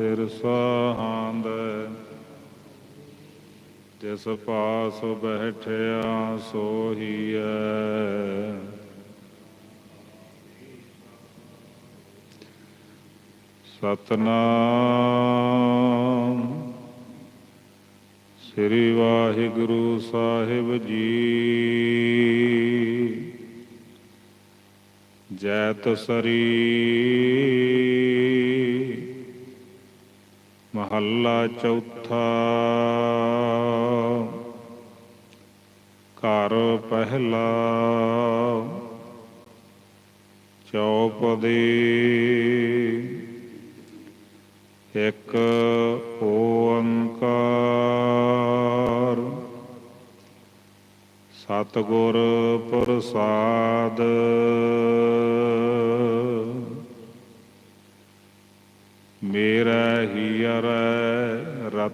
ਸਿਰ ਸਾਹਾੰਦ ਜਿਸ ਪਾਸ ਬੈਠਿਆ ਸੋਹੀਐ। ਸਤਨਾਮ। ਸ੍ਰੀ ਵਾਹਿਗੁਰੂ ਸਾਹਿਬ ਜੀ। ਜੈਤ ਸਰੀ ਮਹੱਲਾ ਚੌਥਾ। ਘਰ ਪਹਿਲਾ। ਚੌਪਦੀ ਇੱਕ ਓੰਕਾਰ। ਸਤਿਗੁਰ ਪ੍ਰਸਾਦ ਮੇਰਾ ਹੀਰ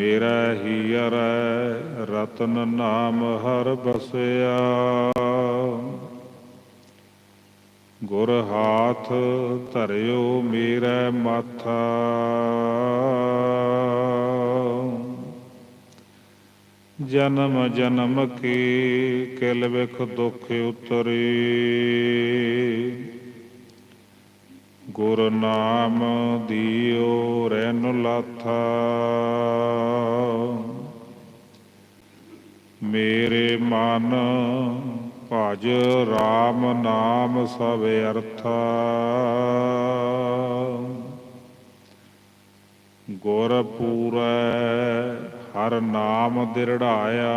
ਮੇਰਾ ਹੀਰ ਰਤਨ ਨਾਮ ਹਰ ਬਸਿਆ। ਗੁਰ ਹਾਥ ਧਰਿਓ ਮੇਰਾ ਮਾਥਾ। ਜਨਮ ਜਨਮ ਕੀ ਕਿਲ ਵਿਖ ਦੁਖ ਉਤਰੇ। ਗੁਰ ਨਾਮ ਦਿਓ, ਰੈਨ ਲਾਥਾ। ਮੇਰੇ ਮਨ ਭਜ RAM ਨਾਮ ਸਭ ਅਰਥਾ। ਗੁਰ ਪੂਰੈ, ਹਰ ਨਾਮ ਦਿਰੜਾਇਆ।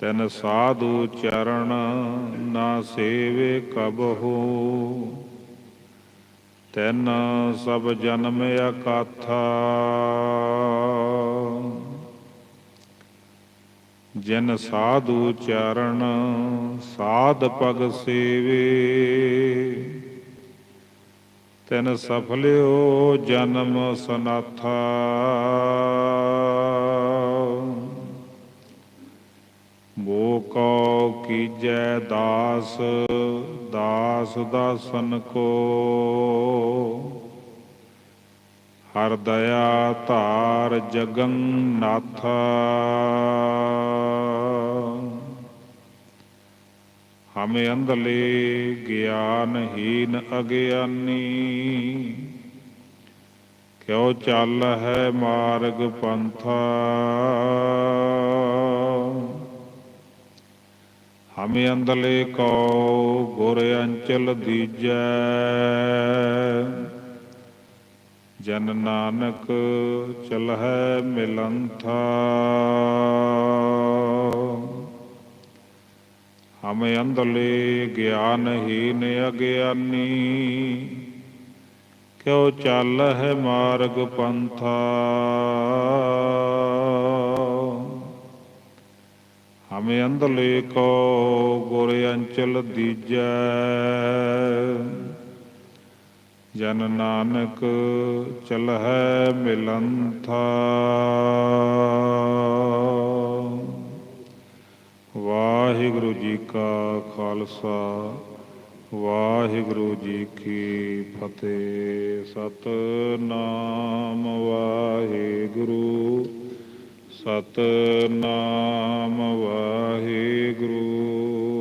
ਤਨ ਸਾਧੂ ਚਰਨ ਨਾ ਸੇਵੇ ਕਬਹੂ। ਤੈਨ ਸਭ ਜਨਮ ਅਕਾਥਾ। ਜਿਨ ਸਾਧੂ ਚਰਨ ਸਾਧ ਪਗ ਸੇਵੇ। ਤੈਨ ਸਫਲਿਓ ਜਨਮ ਸਨਾਥਾ। ਮੋਕੋ ਕੀਜੈ ਦਾਸ ਦਾਸ ਦਾਸਨ ਕੋ। ਹਰ ਦਇਆ ਧਾਰ ਜਗਨ ਨਾਥਾ। ਹਮੇ ਅੰਧਲੇ ਗਿਆਨਹੀਨ ਅਗਿਆਨੀ। ਕਿਉ ਚੱਲ ਹੈ ਮਾਰਗ ਪੰਥਾ। ਹਮੇ ਅੰਦਲੇ ਕੋ ਗੁਰ ਅੰਚਲ ਦੀਜੈ। ਜਨ ਨਾਨਕ ਚਲਹਿ ਮਿਲੰਥਾ। ਹਮੇ ਅੰਧਲੇ ਗਿਆਨਹੀਨ ਅਗਿਆਨੀ। ਕਿਉ ਚੱਲ ਹੈ ਮਾਰਗ ਪੰਥਾ। ਹਮੇ ਅੰਧਲੇ ਕੋ ਗੁਰ ਅੰਚਲ ਦੀਜੈ। ਜਨ ਨਾਨਕ ਚਲਹਿ ਮਿਲੰਥਾ। ਵਾਹਿਗੁਰੂ ਜੀ ਕਾ ਖਾਲਸਾ, ਵਾਹਿਗੁਰੂ ਜੀ ਕੀ ਫਤਿਹ। ਸਤਨਾਮ ਵਾਹਿਗੁਰੂ। ਸਤਨਾਮ ਵਾਹਿਗੁਰੂ।